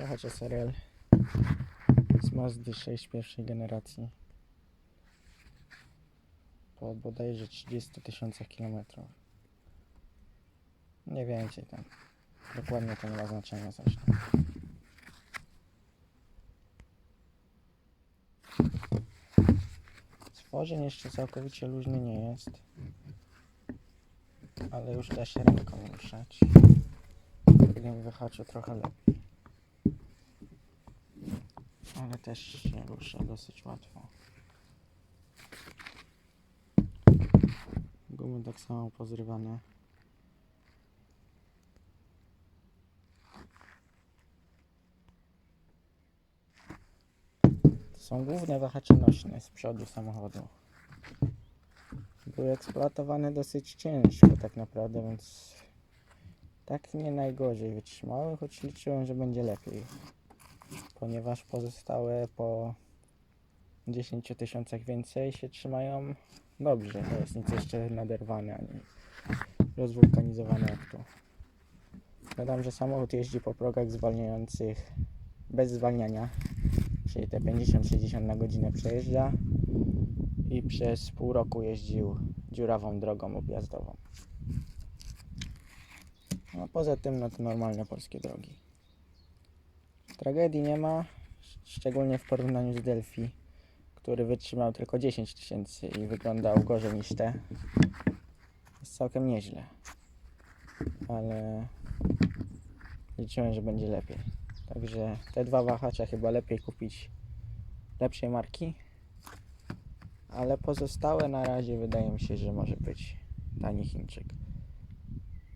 Wahacz SRL z Mazdy 6 pierwszej generacji po bodajże 30 tysiącach kilometrów. Nie więcej tam. Dokładnie to nie ma znaczenia zresztą. Stworzeń jeszcze całkowicie luźny nie jest. Ale już da się ręką ruszać. W drugim wyhaczu trochę lepiej. Ale też się rusza dosyć łatwo. Gumy tak samo pozrywane. Są główne wahacze nośne z przodu samochodu. Były eksploatowane dosyć ciężko tak naprawdę, więc tak nie najgorzej wytrzymały, choć liczyłem, że będzie lepiej. Ponieważ pozostałe po 10 tysiącach więcej się trzymają dobrze. To jest nic jeszcze naderwane ani rozwulkanizowane jak tu. Dodam, że samochód jeździ po progach zwalniających bez zwalniania, czyli te 50-60 na godzinę przejeżdża i przez pół roku jeździł dziurawą drogą objazdową. No poza tym no to normalne polskie drogi. Tragedii nie ma, szczególnie w porównaniu z Delphi, który wytrzymał tylko 10 tysięcy i wyglądał gorzej niż te. Jest całkiem nieźle. Ale liczyłem, że będzie lepiej. Także te dwa wahacza chyba lepiej kupić lepszej marki. Ale pozostałe na razie wydaje mi się, że może być tani Chińczyk.